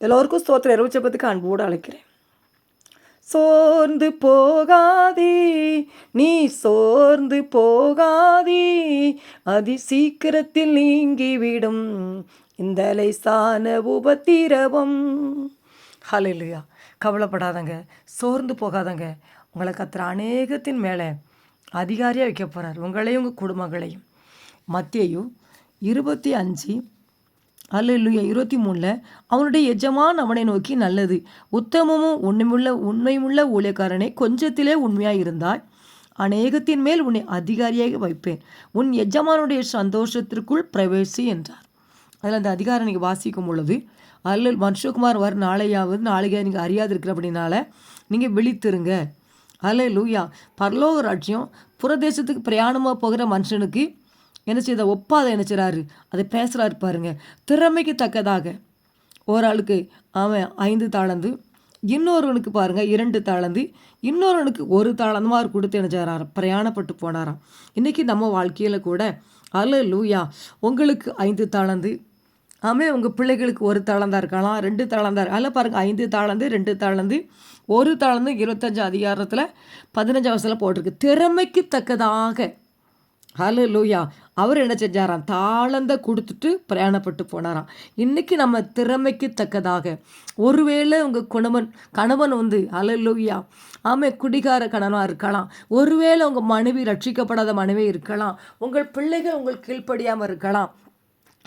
எல்லோருக்கும் ஸ்தோத்திர இரவுச்சபத்துக்கு அன்போடு அழைக்கிறேன். சோர்ந்து போகாதே நீ சோர்ந்து போகாதே அதி சீக்கிரத்தில் நீங்கிவிடும் இந்த லேசான உபத்திரவம். ஹalleluya. கவலைப்படாதங்க சோர்ந்து போகாதங்க. உங்களை கத்துற அநேகத்தின் மேலே அதிகாரியாக வைக்க போகிறார் உங்களையும் உங்கள் குடும்பங்களையும். மத்தியையும் இருபத்தி அஞ்சு அல்லேலூயா. இருபத்தி மூணில் அவனுடைய எஜமான் அவனை நோக்கி நல்லது. உத்தமமும் உண்மையுள்ள உண்மையுள்ள ஊழியக்காரனே கொஞ்சத்திலே உண்மையாக இருந்தாய் அநேகத்தின் மேல் உன்னை அதிகாரியாக வைப்பேன். உன் எஜமானுடைய சந்தோஷத்திற்குள் பிரவேசி என்றார். அதில் அந்த அதிகாரம் நீங்கள் வாசிக்கும் பொழுது அல்லல் மனுஷகுமார் வர நாளையாவது நாளைக்கு நீங்கள் அறியாது இருக்கிற அப்படின்னால நீங்கள் விழித்திருங்க. அல்ல லூயா பரலோக ராஜ்யம் புறதேசத்துக்கு பிரயாணமாக போகிற மனுஷனுக்கு என்ன செய்த? ஒப்பாத என்ன செய்கிறாரு அதை பேசுகிறாரு பாருங்க. திறமைக்கு தக்கதாக. ஒரு ஆளுக்கு அவன் ஐந்து தாளந்து இன்னொருவனுக்கு பாருங்கள் இரண்டு தாளந்து இன்னொருவனுக்கு ஒரு தாளந்தமாக மாதிரி கொடுத்து என்ன செய்றாரு? பிரயாணப்பட்டு போனாராம் இன்றைக்கி நம்ம வாழ்க்கையில் கூட அல்ல லூயா உங்களுக்கு ஐந்து தாளந்து ஆமே உங்கள் பிள்ளைகளுக்கு ஒரு தாளந்தா இருக்கலாம் ரெண்டு தாளந்தா இருக்கு அதில் பாருங்கள் ஐந்து தாளந்து ரெண்டு தாளந்து ஒரு தாளந்து இருபத்தஞ்சு அதிகாரத்தில் பதினஞ்சு வருஷத்தில் போட்டிருக்கு. திறமைக்கு தக்கதாக. ஹலோ லூயா அவர் என்ன செஞ்சாராம்? தாளந்த கொடுத்துட்டு பிரயாணப்பட்டு போனாராம். இன்னைக்கு நம்ம திறமைக்கு தக்கதாக ஒருவேளை உங்கள் குணவன் கணவன் வந்து ஹலோ லூயா ஆமே குடிகார கணவனாக இருக்கலாம். ஒருவேளை உங்கள் மனைவி ரட்சிக்கப்படாத மனைவி இருக்கலாம். உங்கள் பிள்ளைகள் உங்கள் கீழ்ப்படியாமல் இருக்கலாம்.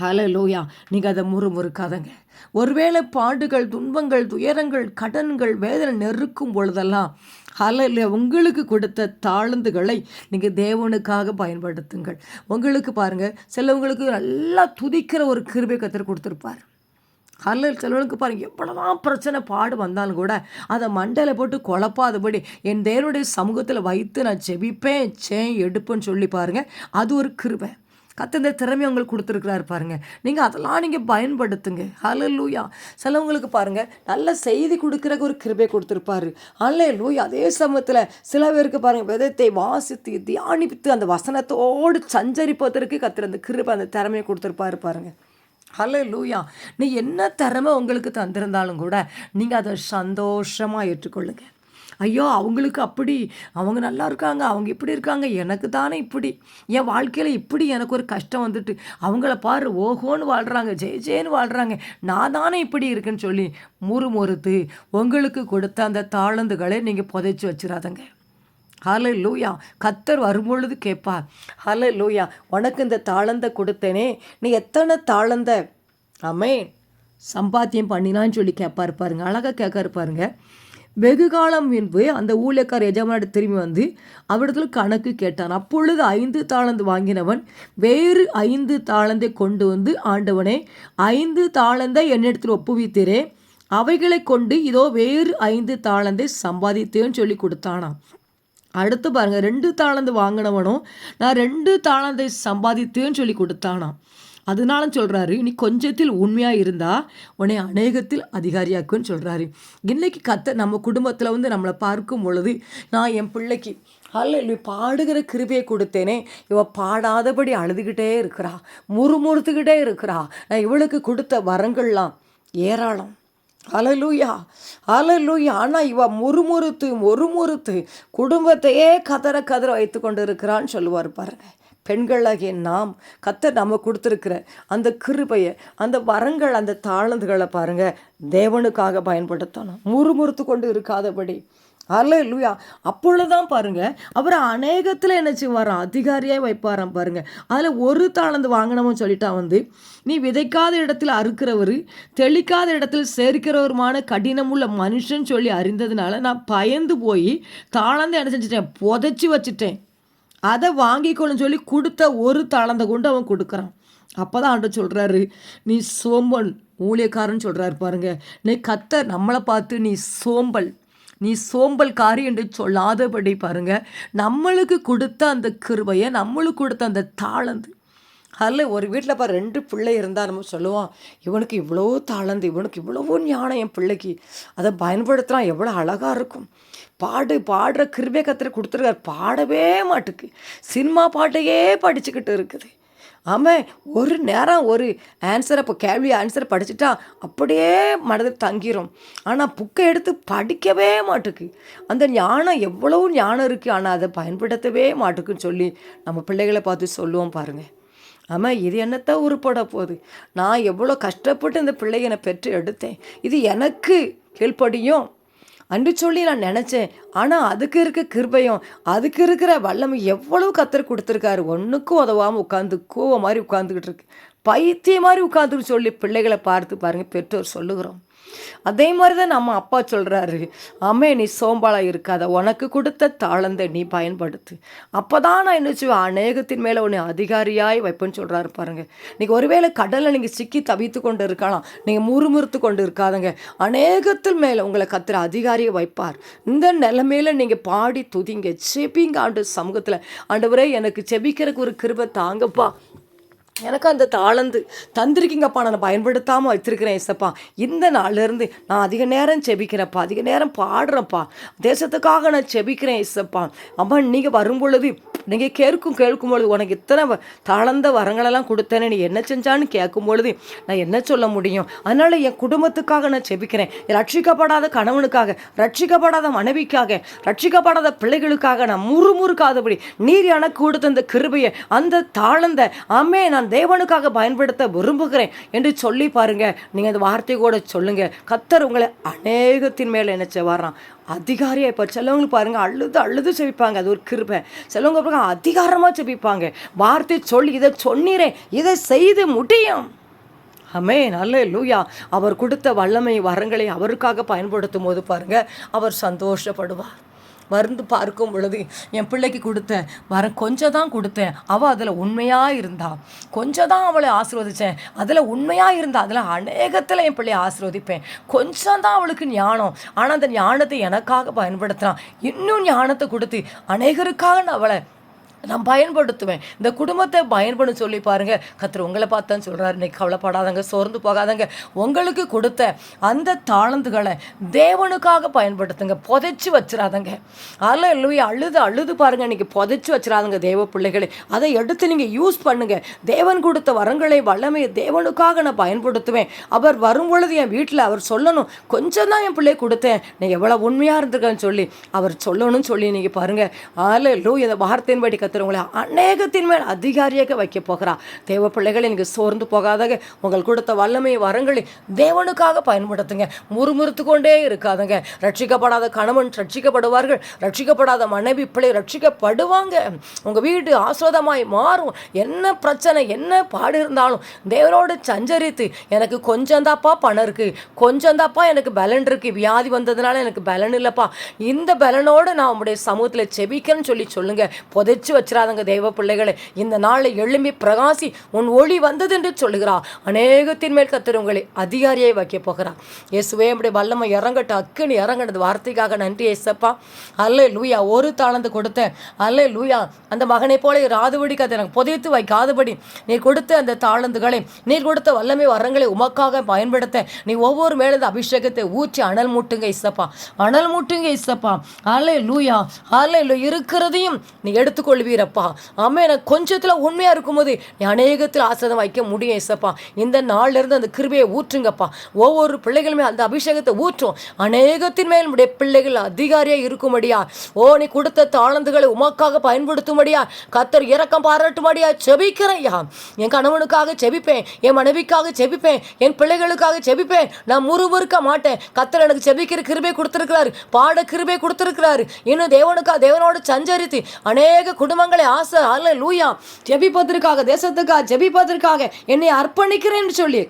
ஹலோ லோயா நீங்கள் அதை முறுமுறுக்காதங்க. ஒருவேளை பாடுகள் துன்பங்கள் துயரங்கள் கடன்கள் வேதனை நெருக்கும் பொழுதெல்லாம் ஹலையில் உங்களுக்கு கொடுத்த தாழ்ந்துகளை நீங்கள் தேவனுக்காக பயன்படுத்துங்கள். உங்களுக்கு பாருங்கள் சிலவங்களுக்கு நல்லா துதிக்கிற ஒரு கிருபை கத்தர் கொடுத்துருப்பார். ஹல்ல சிலவனுக்கு பாருங்கள் எவ்வளோதான் பிரச்சனை பாடு வந்தாலும் கூட அதை மண்டையில் போட்டு குழப்பாதபடி என் தேவனுடைய சமூகத்தில் வைத்து நான் செபிப்பேன் சே எடுப்பேன்னு சொல்லி பாருங்கள் அது ஒரு கிருபை. கத்த இந்த திறமை உங்களுக்கு கொடுத்துருக்குறாரு பாருங்க. நீங்கள் அதெல்லாம் நீங்கள் பயன்படுத்துங்க. ஹலோ லூயா சிலவங்களுக்கு பாருங்க நல்ல செய்தி கொடுக்குற ஒரு கிருபை கொடுத்துருப்பாரு. ஹalleluya அதே சமயத்தில் சில பேருக்கு பாருங்க விதத்தை வாசித்து தியானித்து அந்த வசனத்தோடு சஞ்சரிப்பதற்கு கத்துற அந்த கிருபை அந்த திறமையை கொடுத்துருப்பாரு பாருங்க. ஹலோ லூயா நீ என்ன திறமை உங்களுக்கு தந்திருந்தாலும் கூட நீங்கள் அதை சந்தோஷமாக ஏற்றுக்கொள்ளுங்கள் ஐயோ அவங்களுக்கு அப்படி அவங்க நல்லா இருக்காங்க அவங்க இப்படி இருக்காங்க எனக்கு தானே இப்படி. என் வாழ்க்கையில் இப்படி எனக்கு ஒரு கஷ்டம் வந்துட்டு அவங்கள பாரு ஓஹோன்னு வாழ்கிறாங்க ஜெய ஜெயன்னு வாழ்கிறாங்க நான் தானே இப்படி இருக்குன்னு சொல்லி முறுமுறுத்து உங்களுக்கு கொடுத்த அந்த தாளந்துகளை நீங்கள் புதைச்சி வச்சிடாதங்க ஹலே லூயா கத்தர் வரும்பொழுது கேட்பா ஹலே லூயா உனக்கு இந்த தாளந்த கொடுத்தேனே. நீ எத்தனை தாளந்த? அமேன் சம்பாத்தியம் பண்ணினான்னு சொல்லி கேட்பாரு பாருங்க அழகாக கேட்காரு பாருங்க. வெகு காலம் முன்பு அந்த ஊழியக்கார எஜமானிட திரும்பி வந்து அவரிடத்தில் கணக்கு கேட்டான். அப்பொழுது ஐந்து தாளந்து வாங்கினவன் வேறு ஐந்து தாளந்தை கொண்டு வந்து ஆண்டவனே ஐந்து தாளந்தை என்னிடத்தில் ஒப்புவித்தீரே அவைகளை கொண்டு இதோ வேறு ஐந்து தாளந்தை சம்பாதித்தேன்னு சொல்லி கொடுத்தானாம். அடுத்து பாருங்கள் ரெண்டு தாளந்து வாங்கினவனும் நான் ரெண்டு தாளந்தை சம்பாதித்தேன்னு சொல்லி கொடுத்தானாம். அதனால சொல்கிறாரு நீ கொஞ்சத்தில் உண்மையாக இருந்தால் உன்னை அநேகத்தில் அதிகாரியாக்குன்னு சொல்கிறாரு இன்னைக்கு கத்த நம்ம குடும்பத்தில் வந்து நம்மளை பார்க்கும் பொழுது நான் என் பிள்ளைக்கு அல்ல பாடுகிற கிருபையை கொடுத்தேனே இவ பாடாதபடி அழுதுகிட்டே இருக்கிறா முறுமுறுத்துக்கிட்டே இருக்கிறா நான் இவளுக்கு கொடுத்த வரங்கள்லாம் ஏராளம். அலலூயா அலலூயா ஆனால் இவ முறுமுறுத்து முறுமுறுத்து குடும்பத்தையே கதற கதற வைத்து கொண்டு இருக்கிறான்னு சொல்லுவார் பாருங்கள் பெண்களாகிய நாம் கத்தர் நம்ம கொடுத்துருக்கிற அந்த கிருபையை அந்த வரங்கள் அந்த தாளந்துகளை பாருங்கள் தேவனுக்காக பயன்படுத்தணும். முறுமுறுத்து கொண்டு இருக்காதபடி. அல்ல இல்லையா அப்பொழுதுதான் பாருங்க அவர் அநேகத்தில் என்ன செய்வாராம் அதிகாரியாக வைப்பாராம் பாருங்க. அதில் ஒரு தாளந்து வாங்கினவன் சொல்லிட்டா வந்து நீ விதைக்காத இடத்தில் அறுக்கிறவர் தெளிக்காத இடத்தில் சேர்க்கிறவருமான கடினமுள்ள மனுஷன் சொல்லி அறிந்ததுனால நான் பயந்து போய் தாளந்து என்ன செஞ்சிட்டேன்? புதைச்சி வச்சுட்டேன். அதை வாங்கிக்கொள்ளுன்னு சொல்லி கொடுத்த ஒரு தாளந்தை கொண்டு அவன் கொடுக்குறான். அப்போ தான் ஆண்டு சொல்கிறாரு நீ சோம்பல் ஊழியக்காரன்னு சொல்கிறாரு பாருங்க. நீ கத்த நம்மளை பார்த்து நீ சோம்பல். நீ சோம்பல்காரி என்று சொல்லாதபடி பாருங்க. நம்மளுக்கு கொடுத்த அந்த கிருபையை நம்மளுக்கு கொடுத்த அந்த தாளந்து. அதில் ஒரு வீட்டில் பாரு ரெண்டு பிள்ளை இருந்தால் நம்ம சொல்லுவோம் இவனுக்கு இவ்வளோ தாளந்து இவனுக்கு இவ்வளவோ ஞானம் என் பிள்ளைக்கு. அதை பயன்படுத்துகிறான் எவ்வளோ அழகாக இருக்கும். பாடு பாடுற கிருபை கத்திர கொடுத்துருக்காரு. பாடவே மாட்டுக்கு. சினிமா பாட்டையே படிச்சுக்கிட்டு இருக்குது. ஆமாம் ஒரு நேரம் ஒரு ஆன்சரை இப்போ கேள்வி ஆன்சர் படிச்சுட்டா அப்படியே மனதில் தங்கிரும். ஆனால் புக்கை எடுத்து படிக்கவே மாட்டுக்கு. அந்த ஞானம் எவ்வளவு ஞானம் இருக்குது ஆனால் அதை பயன்படுத்தவே மாட்டுக்குன்னு சொல்லி நம்ம பிள்ளைகளை பார்த்து சொல்லுவோம் பாருங்கள் ஆமாம் இது என்னத்த உருப்பட போகுது? நான் எவ்வளோ கஷ்டப்பட்டு இந்த பிள்ளைகளை பெற்று எடுத்தேன். இது எனக்கு கீழ்ப்படியும். அன்று சொல்லி நான் நினச்சேன். ஆனால் அதுக்கு இருக்க கிருபையும் அதுக்கு இருக்கிற வல்லமை எவ்வளவு கத்தர் கொடுத்துருக்காரு. ஒன்றுக்கும் உதவாமல் உட்காந்து கோவ மாதிரி உட்காந்துக்கிட்டு இருக்கு. பைத்திய மாதிரி உட்காந்துட்டு சொல்லி பிள்ளைகளை பார்த்து பாருங்கள் பெற்றோர் சொல்லுகிறோம். அதே மாதிரி தான் நம்ம அப்பா சொல்கிறாரு அம்மே நீ சோம்பாலாக இருக்காத உனக்கு கொடுத்த தாளந்தை நீ பயன்படுத்து. அப்போ தான் நான் என்ன செய்வேன் அநேகத்தின் மேலே உன்னை அதிகாரியாய் வைப்பேன்னு சொல்கிறாரு பாருங்க. நீங்கள் ஒருவேளை கடலில் நீங்கள் சிக்கி தவித்து கொண்டு இருக்கலாம் நீங்கள் முறுமுறுத்து கொண்டு இருக்காதங்க. அநேகத்தில் மேலே உங்களை கத்துற அதிகாரியை வைப்பார். இந்த நிலைமையில் நீங்கள் பாடி துதிங்க செபிங்க ஆண்டு சமூகத்தில். ஆண்டவரே எனக்கு செபிக்கிறதுக்கு ஒரு கிருபை தாங்கப்பா. எனக்கு அந்த தாளந்து. தந்திருக்கீங்கப்பா நான் பயன்படுத்தாமல் வச்சுருக்கிறேன் இசப்பா இந்த நாள்லேருந்து நான் அதிக நேரம் செபிக்கிறேன்ப்பா அதிக நேரம் பாடுறேன்ப்பா. தேசத்துக்காக நான் செபிக்கிறேன் இசப்பா அம்மா நீங்கள் வரும்பொழுது நீங்கள் கேட்கும் கேட்கும் பொழுது உனக்கு இத்தனை வ- தாளந்த வரங்களெல்லாம் கொடுத்தேனே நீ என்ன செஞ்சான்னு கேட்கும் பொழுது நான் என்ன சொல்ல முடியும்? அதனால் என் குடும்பத்துக்காக நான் செபிக்கிறேன். ரட்சிக்கப்படாத கணவனுக்காக ரட்சிக்கப்படாத மனைவிக்காக ரட்சிக்கப்படாத பிள்ளைகளுக்காக நான் முறுமுறுக்காதபடி நீர் எனக்கு கொடுத்த அந்த கிருபையை அந்த தாளந்த ஆமே நான் தேவனுக்காக பயன்படுத்த விரும்புகிறேன் என்று சொல்லி பாருங்க. நீங்கள் அந்த வார்த்தை கூட சொல்லுங்க. கத்தர் உங்களை அநேகத்தின் மேலே நினைச்ச வர்றான் அதிகாரியாக இப்போ சிலவங்களுக்கு பாருங்க அழுது அழுது செபிப்பாங்க. அது ஒரு கிருபை. சிலவங்க பாருங்க அதிகாரமாக செபிப்பாங்க. வார்த்தை சொல்லி இதை சொன்னிறேன் இதை செய்து முடியும். அமே நல்ல லூயா அவர் கொடுத்த வல்லமை வரங்களை அவருக்காக பயன்படுத்தும் போது பாருங்க அவர் சந்தோஷப்படுவார். மருந்து பார்க்கும் பொழுது என் பிள்ளைக்கு கொடுத்தேன். வர கொஞ்சம் தான் கொடுத்தேன். அவள் அதில் உண்மையாக இருந்தா. கொஞ்சம் தான் அவளை ஆசிர்வதித்தேன் அதில் உண்மையாக இருந்தா அதில் அநேகத்தில் என் பிள்ளையை ஆசீர்வதிப்பேன். கொஞ்சம் தான் அவளுக்கு ஞானம். ஆனால் அந்த ஞானத்தை எனக்காக பயன்படுத்தினான் இன்னும் ஞானத்தை கொடுத்து அநேகருக்காக நான் அவளை நான் பயன்படுத்துவேன். இந்த குடும்பத்தை பயன்படும் சொல்லி பாருங்க. கத்திர உங்களை பார்த்தான்னு சொல்கிறாரு இன்னைக்கு கவலைப்படாதங்க சோர்ந்து போகாதங்க. உங்களுக்கு கொடுத்த அந்த தாளந்துகளை தேவனுக்காக பயன்படுத்துங்க. புதைச்சி வச்சிடாதங்க அதில் இல்லையா அழுது அழுது பாருங்க. இன்னைக்கு புதைச்சி வச்சிடாதங்க தேவ பிள்ளைகளை. அதை எடுத்து நீங்கள் யூஸ் பண்ணுங்க. தேவன் கொடுத்த வரங்களை வல்லமையை தேவனுக்காக நான் பயன்படுத்துவேன். அவர் வரும் பொழுது என் வீட்டில் அவர் சொல்லணும். கொஞ்சம் தான் என் பிள்ளை கொடுத்தேன். நீ எவ்வளோ உண்மையாக இருந்திருக்கேன்னு சொல்லி அவர் சொல்லணும்னு சொல்லி நீங்கள் பாருங்க. அதில் லூ இந்த வார்த்தையின்படி கத்துற உங்களை அநேகத்தின் மேல் அதிகாரியாக வைக்க போகிறா தேவ பிள்ளைகள் எனக்கு சோர்ந்து போகாதங்க உங்கள் கொடுத்த வல்லமை வரங்களை தேவனுக்காக பயன்படுத்துங்க. முறுமுறுத்து கொண்டே இருக்காதங்க. ரட்சிக்கப்படாத கணவன் ரட்சிக்கப்படுவார்கள். ரட்சிக்கப்படாத மனைவி பிள்ளை ரட்சிக்கப்படுவாங்க. உங்கள் வீடு ஆஸ்வாதமாய் மாறும். என்ன பிரச்சனை என்ன பாடு இருந்தாலும் தேவனோடு சஞ்சரித்து எனக்கு கொஞ்சம் தாப்பா பணம் இருக்குது கொஞ்சம் தாப்பா எனக்கு பலன் இருக்குது வியாதி வந்ததுனால எனக்கு பலன் இல்லைப்பா. இந்த பலனோடு நான் உங்களுடைய சமூகத்தில் செபிக்கிறேன்னு சொல்லி சொல்லுங்கள் புதைச்சு வச்சிடாதங்க தெய்வ பிள்ளைகளை. இந்த நாளில் எழும்பி பிரகாசி உன் ஒளி வந்தது என்று சொல்லுகிறா அநேகத்தின் மேல் கத்தர் உங்களை அதிகாரியை வைக்க போகிறா இயேசுவே அப்படி வல்லமை இறங்கட்டும். அக்குன்னு இறங்கினது வார்த்தைக்காக நன்றி ஏசப்பா. அல்ல லூயா ஒரு தாளந்து கொடுத்தேன் அல்ல லூயா அந்த மகனை போல ராதுபடி கதை எனக்கு புதைத்து வைக்காதபடி நீர் கொடுத்த அந்த தாளந்துகளை நீர் கொடுத்த வல்லமை வரங்களை உமக்காக பயன்படுத்த. நீ ஒவ்வொரு மேலே அபிஷேகத்தை ஊற்றி அனல் மூட்டுங்க இசப்பா அனல் மூட்டுங்க இசப்பா அல்ல லூயா அல்ல லூ இருக்கிறதையும் நீ எடுத்துக்கொள்வி எடுத்துக்கொள்வீரப்பா ஆமாம் எனக்கு கொஞ்சத்தில் உண்மையாக இருக்கும்போது நீ அநேகத்தில் ஆசிரதம் வைக்க முடியும் இசப்பா இந்த நாள்ல இருந்து அந்த கிருபையை ஊற்றுங்கப்பா. ஒவ்வொரு பிள்ளைகளுமே அந்த அபிஷேகத்தை ஊற்றும். அநேகத்தின் மேல் உடைய பிள்ளைகள் அதிகாரியாக இருக்கும்படியா. ஓ நீ கொடுத்த தாளந்துகளை உமக்காக பயன்படுத்தும்படியா. கத்தர் இரக்கம் பாராட்டும்படியா செபிக்கிறையா என் கணவனுக்காக செபிப்பேன் என் மனைவிக்காக செபிப்பேன் என் பிள்ளைகளுக்காக செபிப்பேன் நான் முறுமுறுக்க மாட்டேன். கத்தர் எனக்கு செபிக்கிற கிருபை கொடுத்திருக்கிறாரு. பாட கிருபை கொடுத்திருக்கிறாரு. இன்னும் தேவனுக்கா தேவனோடு சஞ்சரித்து அநேக குடும்பங்களை ஆசை அல்ல லூயா ஜெபிப்பதற்காக தேசத்துக்காக ஜெபிப்பதற்காக என்னை அர்ப்பணிக்கிறேன்னு சொல்லி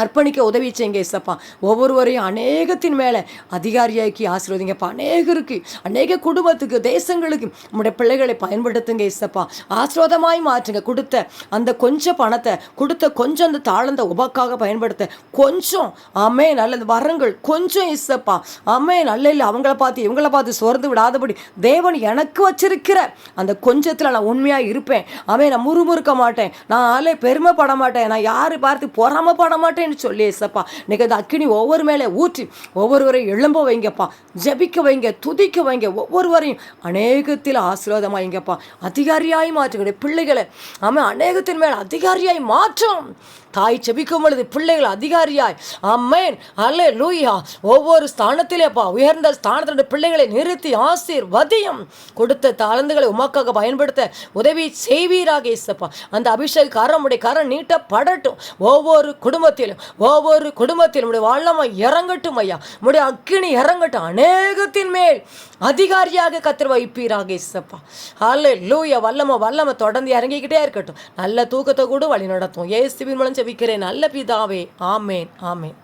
அர்ப்பணிக்க உதவி செய்யுங்க இசப்பா ஒவ்வொருவரையும் அநேகத்தின் மேலே அதிகாரியாக்கி ஆசீர்வதிங்கப்பா. அநேகருக்கு அநேக குடும்பத்துக்கு தேசங்களுக்கு நம்முடைய பிள்ளைகளை பயன்படுத்துங்க இசப்பா ஆசீர்வாதமாய் மாற்றுங்க. கொடுத்த அந்த கொஞ்சம் பணத்தை கொடுத்த கொஞ்சம் அந்த தாழ்ந்த உபக்காக பயன்படுத்த. கொஞ்சம் அம்மே நல்லது. வரங்கள் கொஞ்சம் இசப்பா அம்மே நல்ல இல்லை. அவங்கள பார்த்து இவங்கள பார்த்து சோர்ந்து விடாதபடி தேவன் எனக்கு வச்சிருக்கிற அந்த கொஞ்சத்தில் நான் உண்மையாக இருப்பேன். அவன் நான் முறுமுறுக்க மாட்டேன். நான் ஆளே பெருமைப்பட மாட்டேன். நான் யாரை பார்த்து பொறாமப்பட மாட்டேன். மாட்டேன்னு சொல்லி ஏசப்பா. இன்னைக்கு அந்த அக்கினி ஒவ்வொரு மேலே ஊற்றி ஒவ்வொருவரையும் எழும்ப வைங்கப்பா. ஜெபிக்க வைங்க துதிக்க வைங்க ஒவ்வொருவரையும் அநேகத்தில் ஆசீர்வாதமாக வைங்கப்பா. அதிகாரியாய் மாற்றுங்க பிள்ளைகளை ஆமாம் அநேகத்தின் மேல் அதிகாரியாய் மாற்றம் தாய் செபிக்கும் பொழுது பிள்ளைகள் அதிகாரியாய் அம்மேன் அல்லே லூயா ஒவ்வொரு ஸ்தானத்திலேப்பா உயர்ந்த ஸ்தானத்தினுடைய பிள்ளைகளை நிறுத்தி ஆசீர்வதியும். கொடுத்த தாளந்துகளை உமக்காக பயன்படுத்த உதவி செய்வீராக இசப்பா அந்த அபிஷேக கரம் உடைய கரம் நீட்டப்படட்டும். ஒவ்வொரு குடும்பத்திலும் ஒவ்வொரு குடும்பத்திலும் உடைய வல்லமை இறங்கட்டும் ஐயா. உடைய அக்கினி இறங்கட்டும். அநேகத்தின் மேல் அதிகாரியாக கத்திர வைப்பீராக இசப்பா அல்ல லூயா வல்லம வல்லம தொடர்ந்து இறங்கிக்கிட்டே இருக்கட்டும். நல்ல தூக்கத்தை கூட வழி நடத்தும் ஏசுவின் மூலம் ஜெபிக்கிறேன். நல்ல பிதாவே. ஆமேன். ஆமேன்.